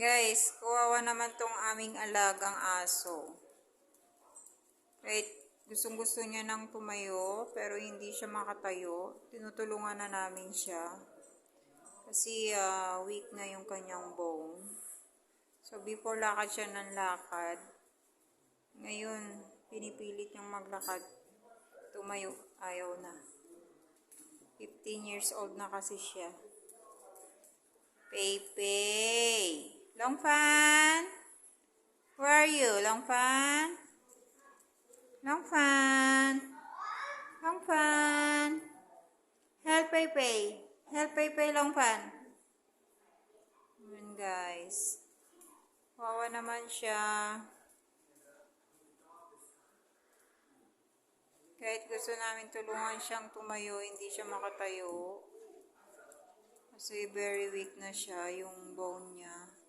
Guys, kawawa naman tong aming alagang aso. Right, gustong gusto niya nang tumayo, pero hindi siya makatayo. Tinutulungan na namin siya. Kasi ah, weak na yung kanyang bone. So before lakad siya ng lakad. Ngayon, pinipilit niyang maglakad. Tumayo, ayaw na. 15 years old na kasi siya. Pepe. Long Fan. Where are you, Long Fan? Long Fan. Long Fan. Help Pepe. Help Pepe, Long Fan. Yun guys. Wawa naman siya. Kahit gusto namin tulungan siyang tumayo, hindi siya makatayo. Kasi very weak na siya, yung bone niya.